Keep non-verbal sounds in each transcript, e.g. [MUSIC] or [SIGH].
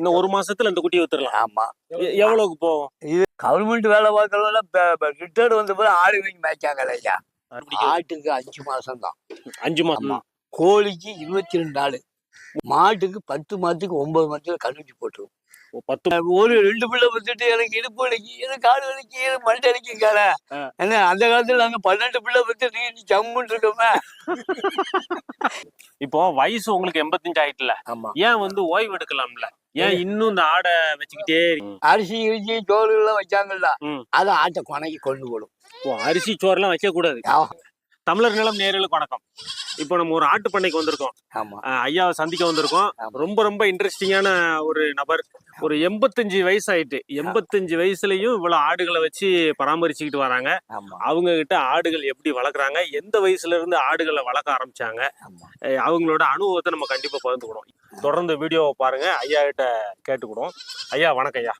இன்னும் ஒரு மாசத்துல இந்த குட்டியை வித்துடலாம் ஆமா. எவ்வளவுக்கு போகும்? கவர்மெண்ட் வேலை பார்க்கறவங்க ரிட்டையர்டு வந்த பிறகு ஆடு வாங்கி மேய்ச்சாங்கல்ல ஐயா ஆட்டுக்கு அஞ்சு மாசம் தான் அஞ்சு மாசம். கோழிக்கு இருபத்தி ரெண்டு நாள் மாட்டுக்கு பத்து மாதத்துக்கு ஒன்பது மாதத்துல கண்ணுச்சி போட்டுரும். பத்து ஒரு ரெண்டு பிள்ளை பத்துட்டு எனக்கு இடுப்பு வலிக்கு எனக்கு காடு வலிக்கு எனக்கு மண்டை அடிக்குங்கால. என்ன அந்த காலத்துல நாங்க பன்னெண்டு பிள்ளை பத்து நீ ஜம்முன்னு இருக்கோமே. [LAUGHS] இப்போ வயசு உங்களுக்கு எண்பத்தஞ்சு ஆயிட்டுல. ஆமா. ஏன் வந்து ஓய்வு எடுக்கலாம்ல? ஏன் இன்னும் இந்த ஆடை வச்சுக்கிட்டே? அரிசி கிரிச்சி சோறு எல்லாம் வச்சாங்கல்ல. அதை ஆட்டை கொனைக்கு கொண்டு போடும். அரிசி சோறுலாம் வைக்க கூடாது. தமிழர் நிலம் நேரலுக்கு வணக்கம். இப்போ நம்ம ஒரு ஆட்டு பண்ணைக்கு வந்திருக்கோம். ஆமா. ஐயாவை சந்திக்க வந்திருக்கோம். ரொம்ப ரொம்ப இன்ட்ரெஸ்டிங்கான ஒரு நபர். ஒரு எண்பத்தஞ்சு வயசு ஆயிட்டு எண்பத்தஞ்சு வயசுலயும் இவ்வளவு ஆடுகளை வச்சு பராமரிச்சுக்கிட்டு வராங்க. அவங்க கிட்ட ஆடுகள் எப்படி வளர்க்குறாங்க? எந்த வயசுல இருந்து ஆடுகளை வளர்க்க ஆரம்பிச்சாங்க? அவங்களோட அனுபவத்தை நம்ம கண்டிப்பா பகிர்ந்துக்கிறோம். தொடர்ந்து வீடியோவை பாருங்க. ஐயா கிட்ட கேட்டுக்கிடுவோம் ஐயா வணக்கம் ஐயா.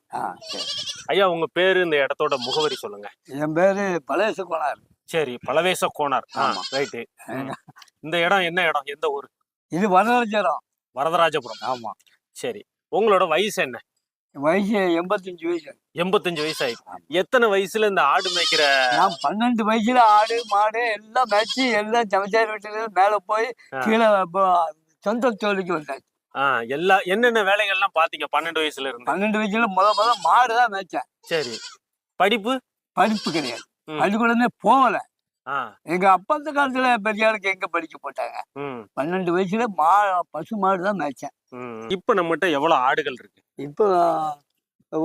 ஐயா உங்க பேரு இந்த இடத்தோட முகவரி சொல்லுங்க. என் பேரு பழசு கோனார் சரி பலவேச கோனார். ஆமா. ரைட்டு. இந்த இடம் என்ன இடம்? எந்த ஊர்? இது வரதராஜரம் வரதராஜபுரம். ஆமா. சரி. உங்களோட வயசு என்ன? வயசு எண்பத்தஞ்சு வயசு. எண்பத்தஞ்சு வயசு ஆயிடுச்சு எத்தனை வயசுல இந்த ஆடு மேய்க்கிற நான் பன்னெண்டு வயசுல ஆடு மாடு எல்லாம் மேய்ச்சி எல்லாம் சமைச்சார் வீட்டுல மேல போய். கீழே சொந்த தொழிலுக்கு வந்தேன் ஆஹ் எல்லா என்னென்ன வேலைகள்லாம் பாத்தீங்க பன்னெண்டு வயசுல இருந்து? பன்னெண்டு வயசுல முத முத மாடு தான் மேய்ச்சேன். சரி. படிப்பு? படிப்பு கிடையாது. பள்ளிக்கூடமே போகல. எங்க அப்பா அந்த காலத்துல பெரியாருக்கு எங்க படிக்க போட்டாங்க? பன்னெண்டு வயசுல மா பசு மாடு தான் மேய்ச்சேன். இப்ப நம்மகிட்ட எவ்வளவு ஆடுகள் இருக்கு? இப்போ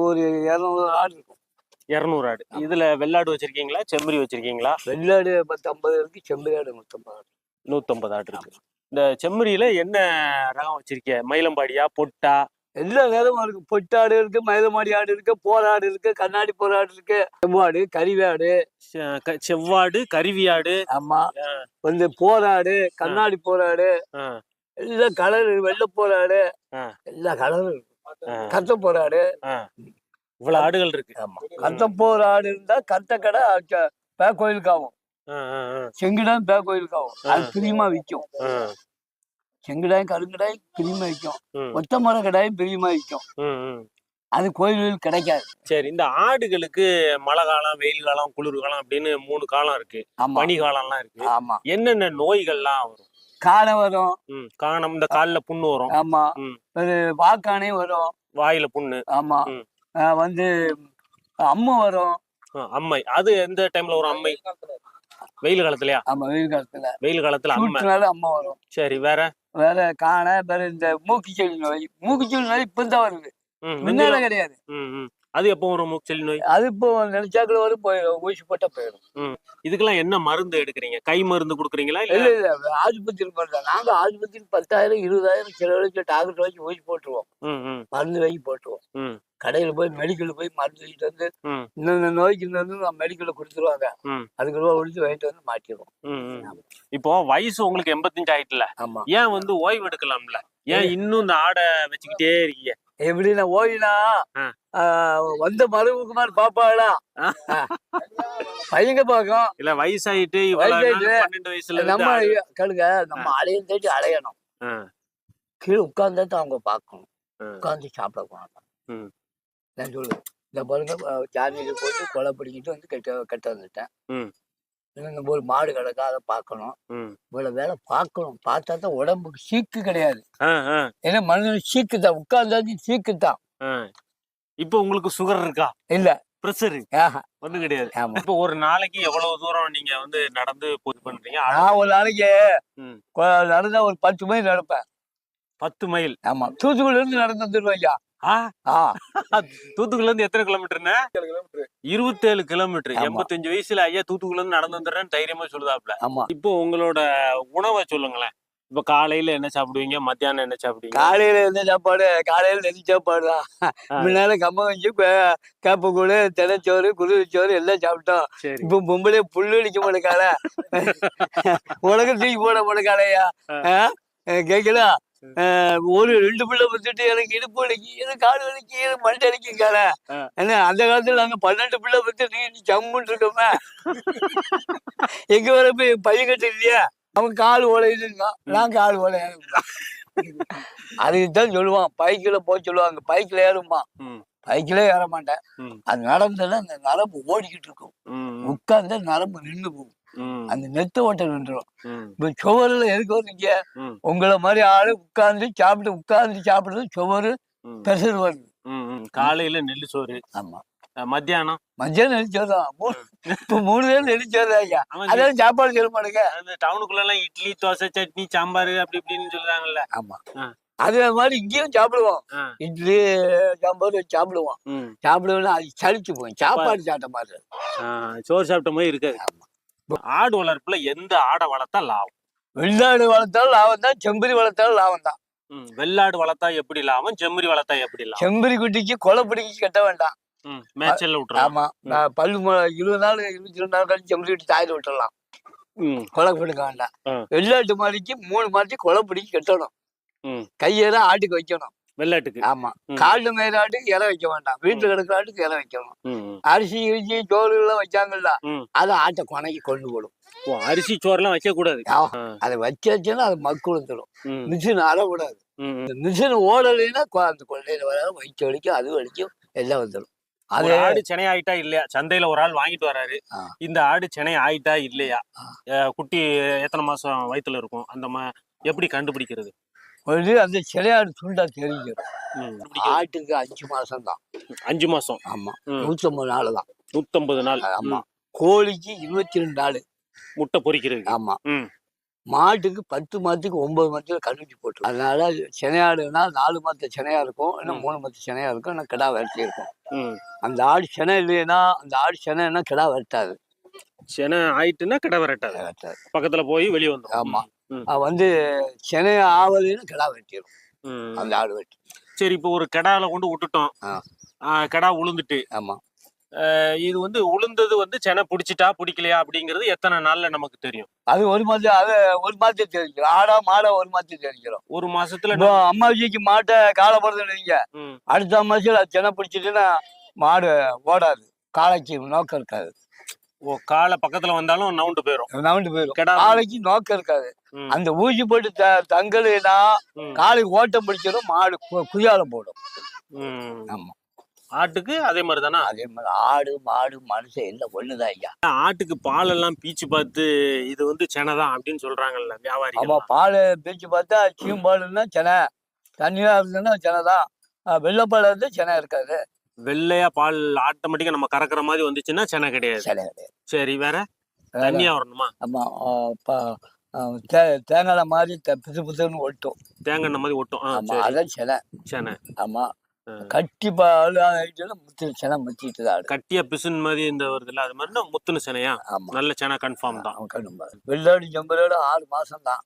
ஒரு இரநூறு ஆடு இருக்கும் இருநூறு ஆடு. இதுல வெள்ளாடு வச்சிருக்கீங்களா? செம்மறி வச்சிருக்கீங்களா? வெள்ளாடு பத்து ஐம்பது இருக்கு செம்பரியாடு நூற்றம்பது இருக்கு. நூத்தம்பது ஆடு இருக்கு. இந்த செம்மறியில என்ன ரகம் வச்சிருக்க மயிலம்பாடியா பொட்டா எல்லா நேரமும் இருக்கு. பொட்டாடு இருக்கு மயிலமாடி ஆடு இருக்கு போராடு இருக்கு கண்ணாடி போராடு இருக்கு. செம்மாடு கறிவாடு. செ- க- செவ்வாடு கருவியாடு ஆமா. வந்து போராடு கண்ணாடி போராடு எல்லா கலர் வெள்ளை போராடு. எல்லா கலரும் கத்த போராடு. இவ்வளவு ஆடுகள் இருக்கு. ஆமா. கத்த போராடு இருந்தா கத்த கடை பே கோயிலுக்கு ஆகும். செங்குடாயும் பே கோயிலுக்கு ஆகும். அது பிரியமா விற்கும் ஆ. செங்குடாயும் கருங்கடாயும் பிரியமா விற்கும் ஒத்த மர கடாயும் பிரியமா விற்கும். அது கோயில்களுக்கு கிடைக்காது. சரி இந்த ஆடுகளுக்கு மழை காலம் வெயில் காலம் குளிர் காலம் அப்படின்னு மூணு காலம் இருக்கு. பனி காலம்லாம் இருக்கு. ஆமா. என்னென்ன நோய்கள்லாம் வரும்? காணை வரும். காணம் இந்த கால்ல புண்ணு வரும். ஆமா. வாக்கானே வரும். வாயில புண்ணு. ஆமா. வந்து அம்மை வரும். அம்மை. அது எந்த டைம்ல வரும் அம்மை? வெயில் காலத்துலயா? ஆமா வெயில் காலத்துல. வெயில் காலத்துல அம்மை. சூட்டுனால அம்மை வரும். சரி வேற? வேற காணை வேற இந்த மூக்குச்செடி நோய். மூக்குச்செடி நோய் இப்பதான் வருது. முன்னால கிடையாது. அது எப்போ வரும் மூச்சல் நோய்? அது இப்போ நினைச்சாக்குல வரும் போய் ஊசி போட்டா போயிடும். இதுக்கெல்லாம் என்ன மருந்து எடுக்கிறீங்க? கை மருந்து கொடுக்குறீங்களா இல்ல? இல்ல ஆஸ்பத்திரி போடுறோம் நாங்க ஆஸ்பத்திரி பத்தாயிரம் இருபதாயிரம் செலவழிச்சு டாக்டர் வச்சு ஊசி போட்டுருவோம். மருந்து வாங்கி போட்டுருவோம். கடையில போய் மெடிக்கல் போய் மருந்து வாங்கிட்டு வந்து இந்த நோய்க்கு இந்த வந்து மெடிக்கல்ல கொடுத்துருவாங்க. அதுக்கு ரூபா கொடுத்து வாங்கிட்டு வந்து மாட்டிடுவோம். இப்போ வயசு உங்களுக்கு எண்பத்தஞ்சு ஆயிட்டுல. ஆமா. ஏன் வந்து ஓய்வு எடுக்கலாம்ல ஏன்? இன்னும் இந்த ஆடை வச்சுக்கிட்டே இருக்கீங்க? எப்படின்னா ஓய்னா. வந்த மருவுக்குமார் பாப்பாளா? ஆ. பையங்க பாக்கும் இல்ல வயசாயிட்டு வயசாயிட்டு நம்ம கேளுங்க நம்ம அலையும் தேடி அலையணும் கீழே உட்கார்ந்தாதான் அவங்க பார்க்கணும். உட்கார்ந்து சாப்பிட போனாங்க. நான் சொல்லுவேன். இந்த பாருங்க ஜாதியில போட்டு கொலை பிடிக்கிட்டு வந்து கெட்ட கெட்ட வந்துட்டேன். இன்னும் இந்த ஒரு மாடு கிடக்கா அதை பார்க்கணும். ம். இவ்வளவு வேலை பார்க்கணும். பார்த்தா தான் உடம்புக்கு சீக்கு கிடையாது. ஏன்னா மனிதனுக்கு சீக்கு தான். உட்கார்ந்தாச்சு சீக்கு தான். இப்போ உங்களுக்கு சுகர் இருக்கா? இல்ல. பிரஷர் ஒண்ணும் கிடையாது. இப்போ ஒரு நாளைக்கு எவ்வளவு தூரம் நீங்க வந்து நடந்து இது பண்றீங்க? நான் ஒரு நாளைக்கு நடந்தா ஒரு பத்து மைல் நடப்பேன். பத்து மைல். ஆமா. தூத்துக்குடில இருந்து நடந்து வந்துருவேன் ஐயா. தூத்துக்குடில இருந்து எத்தனை கிலோமீட்டர்னா இருபத்தேழு கிலோமீட்டர். எண்பத்தஞ்சு வயசுல ஐயா தூத்துக்குடில இருந்து நடந்து வந்துடுறேன்னு தைரியமா சொல்லுதாப்ல. இப்போ உங்களோட உணவை சொல்லுங்களேன். இப்ப காலையில என்ன சாப்பிடுவீங்க? மத்தியானம் என்ன சாப்பிடுவீங்க? காலையில என்ன சாப்பாடு? காலையில நெல் சாப்பாடு தான். முன்னால கம்ப கஞ்சி கே- கேப்பக்கூழு தினைச்சோறு குருவிச்சோறு எல்லாம் சாப்பிட்டோம். இப்போ பொம்பளை புல்லு அடிக்க மாட்டேக்கால உலக தூக்கி போட மாட்டேக்காலையா ஆ. ஒரு ரெண்டு பிள்ளை பத்துட்டு எனக்கு இடுப்பு வலிக்கு எனக்கு காடு வலிக்கு எனக்கு மண்டை அடிக்குங்கால ஆ. என்ன அந்த காலத்துல நாங்க பன்னெண்டு பிள்ளை பத்து நீ ஜம்முன்னு இருக்கோமே. எங்க வர போய் பையன் கட்டு இல்லையா அவன் கால் ஓலையுதுங்க நான் கால் ஓலையா அதுக்கு தான் சொல்லுவான். பைக்கில் போக சொல்லுவாங்க. பைக்கில் ஏறுமா. பைக்கிலே ஏற மாட்டேன். அது நடந்ததுன்னா அந்த நரம்பு ஓடிக்கிட்டு இருக்கும். உட்கார்ந்தா நரம்பு நின்று போகும். அந்த நெத்த ஓட்டம் நின்றுடும் இப்போ சுவரில் எதுக்கு வர்றீங்க? ம். உங்களை மாதிரி ஆளு உட்கார்ந்து சாப்பிட்டு உட்கார்ந்து சாப்பிடுறது சுவரு பெசர் வருது. காலையில நெல்லு சோறு. ஆமா. மத்தியானம்? மத்தியானம் நெளிச்சோதான் மூணு இப்போ மூணு பேர் ஐயா. அதான் சாப்பாடு சொல்ல மாட்டேங்க. அந்த டவுனுக்குள்ள எல்லாம் இட்லி தோசை சட்னி சாம்பார் அப்படி இப்படின்னு சொல்றாங்கல்ல. ஆமா. அதே மாதிரி இங்கேயும் சாப்பிடுவோம். இட்லி சாம்பார் சாப்பிடுவோம். சாப்பிடுவோம்னா அது சலிச்சு போகும். சாப்பாடு சாப்பிட்ட மாதிரி சோறு சாப்பிட்ட மாதிரி இருக்காது. ஆமா. ஆடு வளர்ப்புல எந்த ஆடை வளர்த்தா லாபம்? வெள்ளாடு வளர்த்தாலும் லாபம் தான் செம்பரி வளர்த்தாலும் லாபம் தான். வெள்ளாடு வளர்த்தா எப்படி லாபம்? செம்மறி வளர்த்தா எப்படி லாபம்? செம்பரி குட்டிக்கு கொலை பிடிக்கி கட்ட வேண்டாம். ம், மேய்ச்சல்ல விட்டுறலாம். ஆமா நான் பல்லு இருபது நாள் இருபத்தி ரெண்டு நாள் கழிச்சு செம்பரி குட்டி தாயில விட்டுறலாம். ம், கொலை பிடிக்க வேண்டாம். வெள்ளாட்டு மாடிக்கு மூணு மாட்டி கொலை பிடிக்கி கட்டணும். ம். கையேற ஆட்டுக்கு வைக்கணும். வெள்ளாட்டுக்கு. ஆமா. காடு மேல ஆட்டுக்கு இலை வைக்க வேண்டாம் வீட்டுல கிடக்கிற ஆட்டுக்கு இலை வைக்கணும். அரிசி கிரிச்சி சோறு எல்லாம் வச்சாங்கல்ல. அதை ஆட்டை கொனைக்கு கொண்டு போடும். அரிசி சோறுலாம் வைக்க கூடாது. அதை வச்சாச்சுன்னா அது மக்கள் வந்துடும் ம், மிஷின் அறக்கூடாது. மிஷின் ஓடலைன்னா அந்த கொள்ளையில வர வயிற்று வலிக்கும் அது வலிக்கும் எல்லாம் வந்துடும் அது ஆடு சென்னை ஆயிட்டா இல்லையா? சந்தையில ஒரு ஆள் வாங்கிட்டு வராரு. இந்த ஆடு சென்னை ஆயிட்டா இல்லையா? குட்டி எத்தனை மாசம் வயித்துல இருக்கும்? அந்த எப்படி கண்டுபிடிக்கிறது? ஒரு அந்த சிலையாடு துண்டா தெரிஞ்சிடும் ஆட்டுக்கு அஞ்சு மாசம் தான் அஞ்சு மாசம். ஆமா. ம். நூற்றம்பது நாள் தான் நூத்தம்பது நாள். ஆமா. கோழிக்கு இருபத்தி ரெண்டு நாள் முட்டை பொரிக்கிறது ஆமா. மாட்டுக்கு பத்து மாதத்துக்கு ஒன்பது மாதத்துல கழுவி போட்டு அதனால சினையாடுனா நாலு மாத்த சினையா இருக்கும். இன்னும் ம். மூணு மாத்த சினையா இருக்கும். இன்னும் கிடா விரட்டி இருக்கும். அந்த ஆடு சினை இல்லைன்னா அந்த ஆடு சினைன்னா கிடா விரட்டாது செனை ஆயிட்டுன்னா கடை விரட்டாது விரட்டாது பக்கத்துல போய் வெளியே வந்துடும் ஆமா. வந்து சினை ஆவலைன்னு கிடா வெட்டிடும். அந்த ஆடு வெட்டி. சரி இப்போ ஒரு கடால கொண்டு விட்டுட்டோம். கடா உளுந்துட்டு. ஆமா. இது வந்து உளுந்தது வந்து செனை பிடிச்சிட்டா பிடிக்கலையா அப்படிங்கிறது எத்தனை நாள்ல நமக்கு தெரியும்? அது ஒரு மாதம் அது ஒரு மாதம் தெரிஞ்சிடும் ஆடா மாடா ஒரு மாதம் தெரிஞ்சிடும் ஒரு மாசத்துல அம்மாஜிக்கு மாட்டை காலப்படுறது நீங்க ம், அடுத்த மாசம் அது சினை பிடிச்சிட்டுன்னா மாடு ஓடாது. காளைக்கு நோக்கம் இருக்காது. ஓ காலை பக்கத்துல வந்தாலும் நவுண்டு போயிரும். நவுண்டு போயிடும் கெடா காளைக்கு நோக்கம் இருக்காது. அந்த ஊசி போட்டு த தங்கலைன்னா ம், காளைக்கு ஓட்டம் பிடிச்சிடும் மாடு கு- குதியாலம் போடும். ஆமா. ஆட்டுக்கு அதே மாதிரி தானா அதே மாதிரி ஆடு மாடு மனுஷன் எல்லாம் ஒண்ணுதான் ஐயா. ஆட்டுக்கு பால் எல்லாம் பீச்சு பார்த்து இது வந்து செனைதான் அப்படின்னு சொல்றாங்கல்ல ஆமா வியாபாரிகள் பால் பிரிச்சு பார்த்தா சீம்பாலுன்னா செனை. தண்ணியா இருந்ததுன்னா செனை தான். வெள்ளைப்பால் இருந்தா செனை இருக்காது. வெள்ளையா பால் ஆட்டோமேட்டிக்கா நம்ம கறக்குற மாதிரி வந்துச்சுன்னா செனை கிடையாது. செனை கிடையாது. சரி வேற? தண்ணியா வரணுமா? ஆமா தே- தேங்காய் மாதிரி பிசு பிசுன்னு ஒட்டும். தேங்காய் மாதிரி ஒட்டும். ஆ, ஆமா சரி. அதான் செனை. செனை. ஆமா ஆ. கட்டி பால் ஆகிட்டு முத்து செனை முத்திட்டு தான் கட்டியா பிசுன் மாதிரி இந்த வருதுல்ல அது மாதிரினா முத்துன செனையா? நல்ல செனை கன்ஃபார்ம் தான். வெள்ளாடு செம்பராடு ஆறு மாசம் தான்.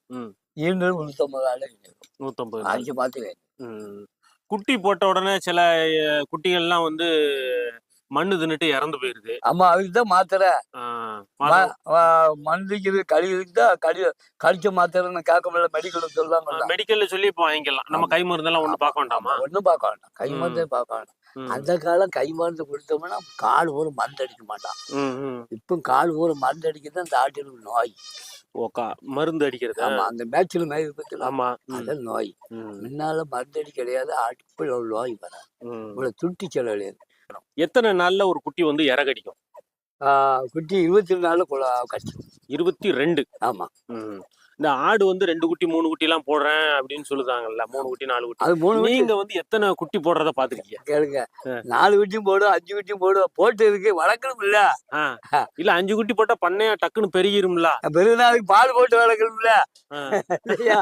ஈண்டு முன்னூத்தம்பது ஆடு நூத்தம்பது. அஞ்சு மாத்துக்கு ம். குட்டி போட்ட உடனே சில குட்டிகள்லாம் வந்து மண்ணு தின்னுட்டு இறந்து போயிருது. ஆமா அதுக்கு தான் மாத்திரை. மந்திக்கு கழிவுக்கு தான் கழி கழிச்ச மாத்திரைன்னு கேட்க முடியல. மெடிக்கல் சொல்லாங்க மெடிக்கல்ல சொல்லி இப்போ வாங்கிக்கலாம். நம்ம கை மருந்தெல்லாம் ஒண்ணு பார்க்க வேண்டாமா? ஒன்றும் பார்க்க வேண்டாம். கை மருந்தே பார்க்க வேண்டாம். அந்த காலம் கை மருந்து கொடுத்தோம்னா கால் ஊர் மருந்து அடிக்க மாட்டான். இப்போ கால் ஊர் மருந்து அடிக்கிறது அந்த ஆட்டிலுக்கு நோய். மருந்து அடிக்கிறது? ஆமா அந்த மேட்சில் மேய்வு பத்தி ஆமா அதான் நோய். முன்னால மருந்து அடி கிடையாது ஆட்டு நோய் வராது. இவ்வளவு துட்டி செலவு எத்தனை நாள்ல ஒரு குட்டி வந்து இறகடிக்கும்? குட்டி இருபத்தி ரெண்டு நாள் குல கஷ்டம் இருபத்தி ரெண்டு ஆமா. ம். இந்த ஆடு வந்து ரெண்டு குட்டி மூணு குட்டி எல்லாம் போடுறேன் அப்படின்னு சொல்லுதாங்கல்ல மூணு குட்டி நாலு குட்டி. அது மூணு நீங்க வந்து எத்தனை குட்டி போடுறத பாத்துருக்கீங்க கேளுங்க. நாலு வீட்டையும் போடும் அஞ்சு வீட்டையும் போடும் போட்டு இருக்கு வளர்க்கணும் இல்ல. இல்ல அஞ்சு குட்டி போட்டா பண்ணையா டக்குன்னு பெருகிரும்ல? பெருநாளுக்கு பால் போட்டு வளர்க்கணும் இல்ல ஆ. இல்லையா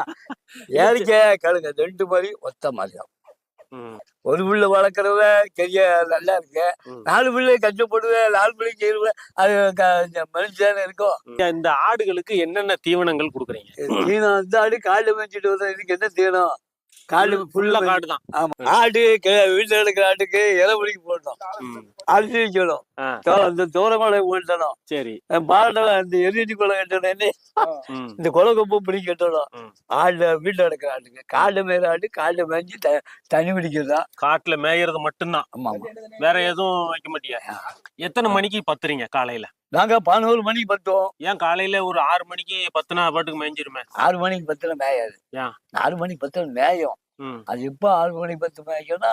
[LAUGHS] ஏறிக்க கேளுங்க ரெண்டு மாதிரி ஒத்த மாதிரி தான். ஒரு பிள்ளை வளர்க்குறவ பெரிய நல்லா இருக்கு. நாலு பிள்ளை கஷ்டப்படுது நாலு பிள்ளை செய்யுது அது மனுஷன் இருக்கும் இந்த ஆடுகளுக்கு என்னென்ன தீவனங்கள் கொடுக்குறீங்க? தீனம் இந்த ஆடு காலைல மேய்ச்சிட்டு வந்தா இதுக்கு என்ன தீனம் காலைல ஃபுல்லா காடு தான் ஆடு வீட்டுல இருக்கிற ஆட்டுக்கு இலை பிடிக்க போட்டோம். அரிசி வைக்கணும். ஆ, தோ- [LAUGHS] இந்த தூரமலை போட்டணும் சரி. பாடல இந்த எரிடி குலை கட்டணும் இந்த குலை கொம்பு பிடி கட்டணும். ஆடு வீட்டுல இருக்கிற ஆட்டுக்கு. காலைல மேல ஆடு காலைல மேய்ச்சி த தண்ணி பிடிக்கிறதா காட்டுல மேயறது மட்டும்தான். ஆமா ஆமா. வேற எதுவும் வைக்க மாட்டியா? எத்தனை மணிக்கு பத்துறீங்க காலையில? நாங்க பதினோரு மணிக்கு பத்துவோம் ஏன் காலையில ஒரு ஆறு மணிக்கு பத்துனா பாட்டுக்கு மேய்ஞ்சிருமே ஆறு மணிக்கு பத்துல மேயாது? ஆறு மணிக்கு பத்துல மேயும். அது எப்போ ஆறு மணிக்கு பத்து மேய்க்கணும்னா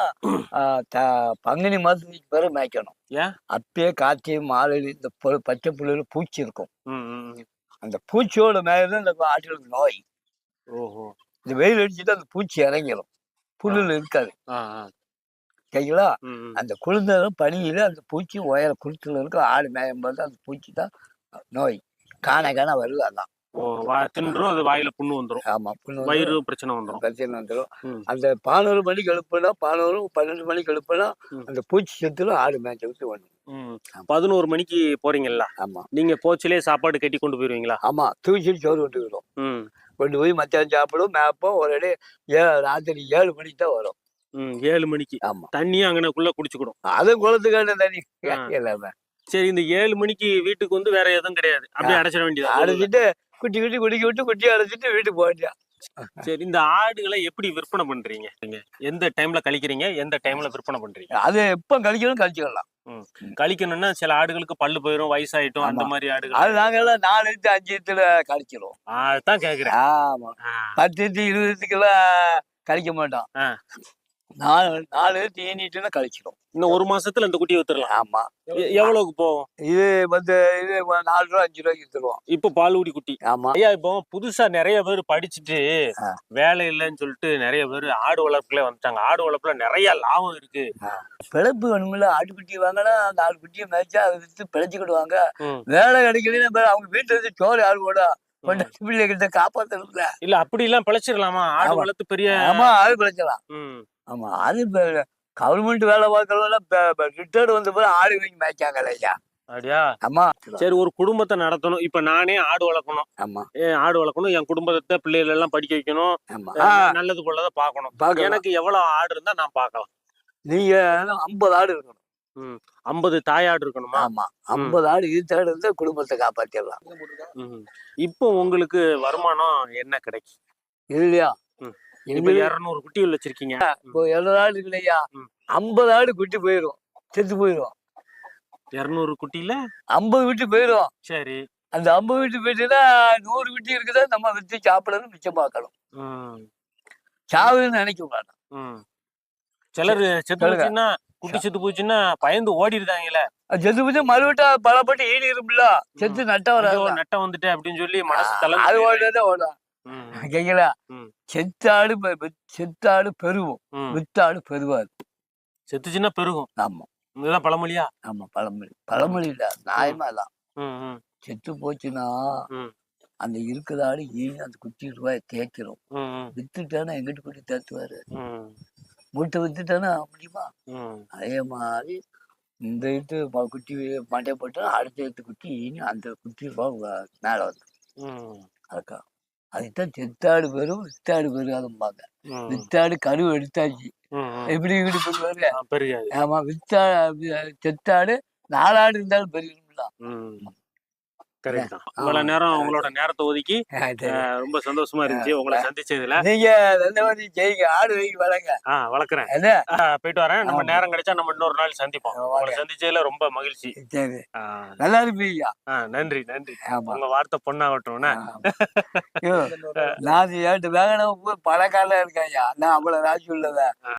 பங்குனி மாதத்துக்கு பிறகு மேய்க்கணும். ஏன்? அப்பயே காய்ச்சி மாலையில் இந்த பச்சை புல்லுல பூச்சி இருக்கும். அந்த பூச்சியோட மேயதான் இந்த ஆட்டுகளுக்கு நோய். ஓஹோ. இந்த வெயில் அடிச்சுட்டு அந்த பூச்சி இறங்கிடும் புல்லுல இருக்காது. சரிங்களா. அந்த குளிர்ந்ததும் பனியில அந்த பூச்சி உயர குருத்துல இருக்கும் ஆடு மேயும் போது அந்த பூச்சி தான் நோய். காண காண வருது அதான். தின்றும் அது வாயில புண்ணு வந்துரும். ஆமா புண்ணு வயிறு பிரச்சனை வந்துரும். பிரச்சனை வந்துடும். அந்த பதினோரு மணிக்கு எழுப்புனா பதினோரு பன்னெண்டு மணிக்கு எழுப்புனா. அந்த பூச்சி செத்துல ஆடு மேய்ச்ச விட்டு வரணும் ம். ஆமா. பதினோரு மணிக்கு போறீங்கல்ல? ஆமா. நீங்க போச்சிலே சாப்பாடு கட்டி கொண்டு போயிருவீங்களா? ஆமா தூக்கி சோறு கொண்டு வரும் ம். கொண்டு போய் மத்தியானம் சாப்பிடும் மேப்போம் ஒரு இடம் ஏ ராத்திரி ஏழு மணிக்கு தான் வரும். ஏழு மணிக்கு. ஆமா. தண்ணியும் அங்கனக்குள்ள குடிச்சுக்கிடும். அதுவும் குளத்துக்கான தண்ணி. எல்லாமே சரி இந்த ஏழு மணிக்கு வீட்டுக்கு வந்து வேற எதுவும் கிடையாது. அப்படியே அடைச்சிட வேண்டியது அடைச்சிட்டு குட்டி குட்டி குடிக்க விட்டு குட்டி அடைச்சிட்டு வீட்டுக்கு போயிட்டா. சரி இந்த ஆடுகளை எப்படி விற்பனை பண்றீங்க? நீங்க எந்த டைம்ல கழிக்கிறீங்க? எந்த டைம்ல விற்பனை பண்றீங்க? அது எப்போ கழிக்கணும் கழிச்சுக்கலாம். கழிக்கணும்னா சில ஆடுகளுக்கு பல்லு போயிடும் வயசாயிட்டும் அந்த. மாதிரி அது ஆடுகள் நாங்க எல்லாம் நாலு இட்டு அஞ்சு இட்டுல கழிச்சிருவோம். அதுதான் கேக்குறேன். ஆமா. பத்து இட்டு இருபது இட்டுக்கெல்லாம் கழிக்க மாட்டோம். நாலு நாலு தீனிட்டுன்னா கழிச்சிரும். இன்னும் ஒரு மாசத்துல இந்த குட்டியை வித்துடலாம் ஆமா. எவ்வளவுக்கு போகும் இது வந்து இது நாலு ரூபா அஞ்சு ரூபாய்க்கு வித்துருவோம். இப்ப பாலுகுடி குட்டி. ஆமா. ஐயா இப்போ புதுசா நிறைய பேர் படிச்சுட்டு. வேலை இல்லைன்னு சொல்லிட்டு நிறைய பேர் ஆடு வளர்ப்புல வந்துட்டாங்க. ஆடு வளர்ப்புல நிறைய லாபம் இருக்கு. பிழைப்பு வேணுமில்ல ஆட்டுக்குட்டி வாங்கினா அந்த ஆடு குட்டியை மேய்ச்சா அதை வித்து பிழைச்சிக்கிடுவாங்க. வேலை கிடைக்கலன்னா அப்புறம் அவங்க வீட்டுல இருந்து சோறு யாரு பொண்டாட்டி பிள்ளைகிட்ட காப்பாத்தணும்ல. இல்ல அப்படி எல்லாம் பிழைச்சிடலாமா ஆடு. வளர்த்து பெரிய ஆமா அது பிழைச்சலாம் ஆமா அது கவர்மெண்ட் வேலை பார்க்கலாம் ரிட்டையர்டு வந்த பிறகு ஆடு வாங்கி மேய்ச்சாங்கல்ல ஐயா. அப்படியா? ஆமா. சரி ஒரு குடும்பத்தை நடத்தணும். இப்ப நானே ஆடு வளர்க்கணும். ஆமா. ஏன் ஆடு வளர்க்கணும். என் குடும்பத்தை பிள்ளைகள் எல்லாம் படிக்க வைக்கணும். நல்லது போலதான் பார்க்கணும். பார்க்கலாம். எனக்கு எவ்வளவு ஆடு இருந்தா நான் பார்க்கலாம். நீங்க ஐம்பது ஆடு இருக்கணும். ஐம்பது தாயாடு இருக்கணுமா? ஆமா. ஐம்பது ஆடு ஈத்தாடு இருந்தா குடும்பத்தை காப்பாத்திடலாம். ம். இப்போ உங்களுக்கு வருமானம் என்ன கிடைக்கும்? இல்லையா. இப்ப இருநூறு குட்டிகள் வச்சிருக்கீங்க. இப்போ எழுபது ஆடு இருக்கு இல்லையா? ம். ஐம்பது ஆடு குட்டி போயிடும் செத்து போயிடும் இருநூறு குட்டியில? ஐம்பது விட்டு போயிடும் சரி. அந்த ஐம்பது விட்டு போயிட்டுன்னா நூறு விட்டு இருக்குதா? நம்ம வித்து சாப்பிடணும் மிச்சம் பார்க்கணும். சாவுன்னு நினைக்க மாட்டோம். ம். சிலர் செத்து. போச்சுன்னா குட்டி செத்து போச்சுன்னா பயந்து ஓடிடுதாங்கல்ல அது செத்து போச்சு மறுவிட்டா பலப்பட்டு ஈடு இருக்குல்ல செத்து நட்ட வராது ஐயோ, நட்டம் வந்துட்டு அப்படின்னு சொல்லி மனசு அது தளர்ந்து ஓடுறதே ஓடும். ம். செத்தாடு செத்தாடு பெருகும். வித்தாடு பெருவாது செத்துச்சுன்னா பெருகும். ஆமா. இதெல்லாம் பழமொழியா? ஆமா பழமொழி. பழமொழி இல்ல நியாயமா தான் செத்து போச்சுன்னா. அந்த இருக்கிற ஆடு ஈனி அந்த குட்டி ரூபாய் தேய்க்கிறோம். வித்துட்டானா எங்கிட்டு குட்டி தேத்துவாரு? மூட்டை வித்துட்டானா முடியுமா. அதே மாதிரி இந்த இது குட்டி மண்டை போட்டா அடுத்த இது குட்டி ஈனி அந்த குட்டி ரூபாய் மேல வந்து ம், அதுக்கா அதுதான் செத்தாடு பெரும் வித்தாடு பெருகாதும்பாங்க. ம், வித்தாடு கருவு எடுத்தாச்சு. எப்படி ஆ, பெருகாது ஆமா வித்தா செத்தாடு நாலாடு இருந்தாலும் பெருகணும்ல ம். கரெக்ட் இவ்வளவு நேரம் உங்களோட நேரத்தை ஒதுக்கி [LAUGHS] ரொம்ப சந்தோஷமா இருந்துச்சு. உங்களை சந்திச்சதுல. நீங்க மாதிரி செய்யுங்க ஆடு வைங்க வளங்க. ஆ வளர்க்குறேன். போயிட்டு வரேன். நம்ம. நேரம் கிடைச்சா நம்ம இன்னொரு நாள் சந்திப்போம். உங்களை சந்திச்சதுல ரொம்ப மகிழ்ச்சி. நல்லா இருப்பீங்க. நன்றி நன்றி. உங்க வார்த்தை பொண்ணாகட்டும்னா. [LAUGHS] நான் ஏட்டு வேகன பணக்காரல இருக்காயா நான் அவ்வளவு ராசி உள்ளவன்.